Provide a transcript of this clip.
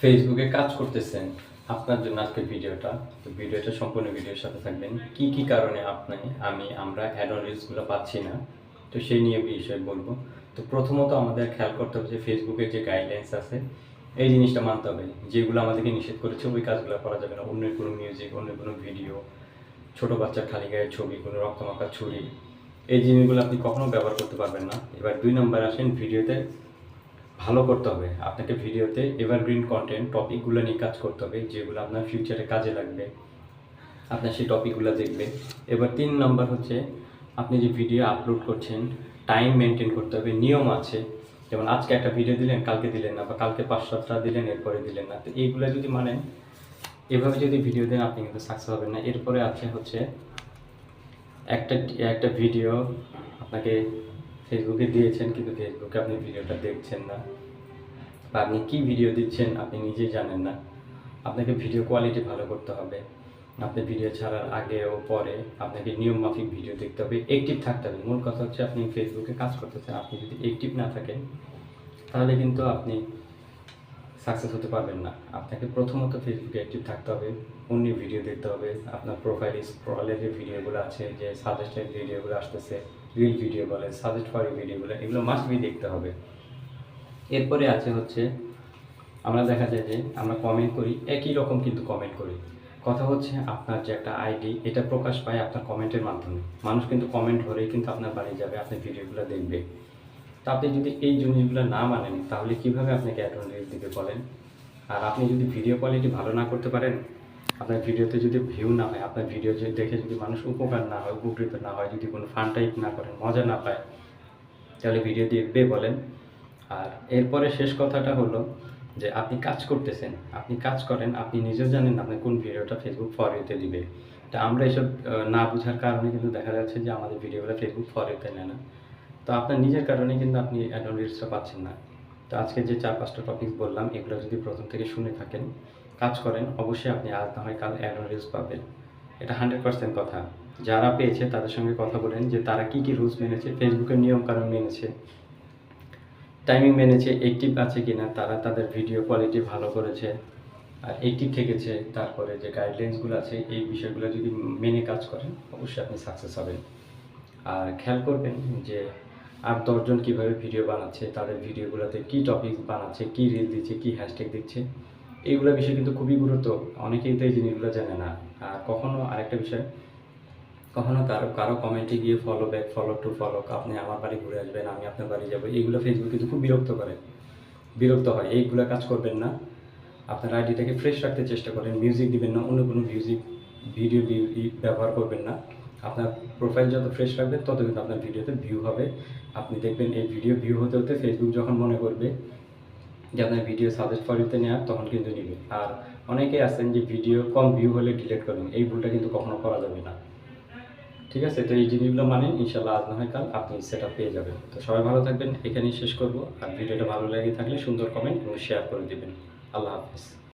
ফেসবুকে কাজ করতেছেন, আপনার জন্য আজকের ভিডিওটা। তো ভিডিওটা সম্পূর্ণ ভিডিওর সাথে থাকবেন। কি কি কারণে আপনি, আমি, আমরা অ্যাড অন রিলসগুলো পাচ্ছি না? তো সেই নিয়ে বিষয়ে বলব। তো প্রথমত আমাদের খেয়াল করতে হবে যে ফেসবুকের যে গাইডলাইন্স আছে, এই জিনিসটা মানতে হবে। যেগুলো আমাদেরকে নিষেধ করেছে, ওই কাজগুলো করা যাবে না। অন্য কোনো মিউজিক অন্য কোনো ভিডিও ছোট বাচ্চার খালি গায়ে ছবি, কোনো রক্তমাখা ছুরি, এই জিনিসগুলো আপনি কখনো ব্যবহার করতে পারবেন না। এবার দুই নম্বর আসেন ভিডিওতে ভালো করতে হবে। আপনাকে ভিডিওতে এভারগ্রিন কন্টেন্ট টপিকগুলো নিয়ে কাজ করতে হবে, যেগুলো আপনার ফিউচারে কাজে লাগবে। আপনার সেই টপিকগুলো দেখবে। এবার তিন নম্বর হচ্ছে, আপনি যে ভিডিও আপলোড করছেন টাইম মেনটেন করতে হবে, নিয়ম আছে। যেমন আজকে একটা ভিডিও দিলেন, কালকে দিলেন না, বা কালকে পাঁচ সাতটা দিলেন, এরপরে দিলেন না। তো এইগুলো যদি মানেন, এভাবে যদি ভিডিও দেন, আপনি কিন্তু সাকসেস হবেন না। এরপরে আছে হচ্ছে, একটা একটা ভিডিও আপনাকে ফেসবুকে দিয়েছেন, কিন্তু ফেসবুকে আপনি ভিডিওটা দেখছেন না। বা আপনি কী ভিডিও দিচ্ছেন, আপনি নিজেই জানেন না। আপনাকে ভিডিও কোয়ালিটি ভালো করতে হবে। আপনি ভিডিও ছাড়ার আগে ও পরে আপনাকে নিয়ম মাফিক ভিডিও দেখতে হবে অ্যাক্টিভ থাকতে হবে। মূল কথা হচ্ছে আপনি ফেসবুকে কাজ করতেছেন আপনি যদি অ্যাক্টিভ না থাকেন, তাহলে কিন্তু আপনি সাকসেস হতে পারবেন না। আপনাকে প্রথমত ফেসবুকে অ্যাক্টিভ থাকতে হবে অন্য ভিডিও দেখতে হবে। আপনার প্রোফাইল স্ক্রলের যে ভিডিওগুলো আছে, যে সাজেস্টেড ভিডিওগুলো আসতেছে রিল ভিডিও বলে সাজেস্ট ফর ভিডিওগুলো এগুলো মাস্ট বি দেখতে হবে। এরপরে আছে হচ্ছে, আমরা দেখা যায় যে আমরা কমেন্ট করি, একই রকম কিন্তু কমেন্ট করি। কথা হচ্ছে আপনার যে একটা আইডি এটা প্রকাশ পায় আপনার কমেন্টের মাধ্যমে। মানুষ কিন্তু কমেন্ট ভরেই কিন্তু আপনার বাড়ি যাবে আপনার ভিডিওগুলো দেখবে। তা আপনি যদি এই জিনিসগুলো না মানেন, তাহলে কীভাবে আপনাকে অ্যাডভান্স রিল দিতে বলেন? আর আপনি যদি ভিডিও কোয়ালিটি ভালো না করতে পারেন আপনার ভিডিওতে যদি ভিউ না হয় আপনার ভিডিও দেখে যদি মানুষ উপকার না হয়, উপকৃত না হয়, যদি কোনো ফান টাইপ না করেন, মজা না পায়, তাহলে ভিডিও দেখবে বলেন। আর এরপরে শেষ কথাটা হলো যে আপনি কাজ করতেছেন, আপনি কাজ করেন, আপনি নিজেও জানেন আপনি কোন ভিডিওটা ফেসবুক ফর ইউতে দিবে। তা আমরা এসব না বোঝার কারণে কিন্তু দেখা যাচ্ছে যে আমাদের ভিডিওগুলো ফেসবুক ফর ইউতে নেয় না। তো আপনার নিজের কারণে কিন্তু আপনি অ্যাডন রিলসটা পাচ্ছেন না। তো আজকে যে চার, পাঁচটা টপিক বললাম, এগুলো যদি প্রথম থেকে শুনে থাকেন কাজ করেন, অবশ্যই আপনি আজ না হয় কাল অ্যাডন রিলস পাবেন। এটা হান্ড্রেড পার্সেন্ট কথা। যারা পেয়েছে তাদের সঙ্গে কথা বলেন যে তারা কি কি রুলস মেনেছে ফেসবুকের নিয়ম কানুন মেনেছে টাইমিং মেনেছে অ্যাক্টিভ আছে কি না তারা তাদের ভিডিও কোয়ালিটি ভালো করেছে, আর অ্যাক্টিভ থেকেছে, তারপরে যে গাইডলাইন্সগুলো আছে, এই বিষয়গুলো যদি মেনে কাজ করেন, অবশ্যই আপনি সাকসেস হবেন। আর খেয়াল করবেন যে আর দশজন কীভাবে ভিডিও বানাচ্ছে, তাদের ভিডিওগুলোতে কী টপিক বানাচ্ছে, কী রিল দিচ্ছে, কী হ্যাশট্যাগ দিচ্ছে এইগুলো বিষয় কিন্তু খুবই গুরুত্ব। অনেকেই তো এই জিনিসগুলো জানে না। আর কখনো আরেকটা বিষয়, কখনো কারও কারও কমেন্টে গিয়ে follow back follow to follow আপনি আমার বাড়ি ঘুরে আসবেন, আমি আপনার বাড়ি যাব, এইগুলো ফেসবুক কিন্তু খুব বিরক্ত করে। বিরক্ত হয়, এইগুলো কাজ করবেন না। আপনার আইডিটাকে ফ্রেশ রাখতে চেষ্টা করেন মিউজিক দিবেন না, অন্য কোনো মিউজিক ভিডিও ব্যবহার করবেন না। আপনার প্রোফাইল যত ফ্রেশ রাখবেন, তত কিন্তু আপনার ভিডিওতে ভিউ হবে। আপনি দেখবেন এই ভিডিও ভিউ হতে হতে ফেসবুক যখন মনে করবে যে আপনার ভিডিও সাজেস্ট ফরিতে নেওয়া তখন কিন্তু নিবে। আর অনেকেই আছেন যে ভিডিও কম ভিউ হলে ডিলিট করবেন এই ভুলটা কিন্তু কখনো করা যাবে না। ঠিক আছে? তো এই জিনিসগুলো মানে ইনশাল্লাহ আজ না হয় কাল আপনি সেটা পেয়ে যাবেন। তো সবাই ভালো থাকবেন, এখানেই শেষ করব। আর ভিডিওটা ভালো লাগে থাকলে সুন্দর কমেন্ট এবং শেয়ার করে দেবেন। আল্লাহ হাফিজ।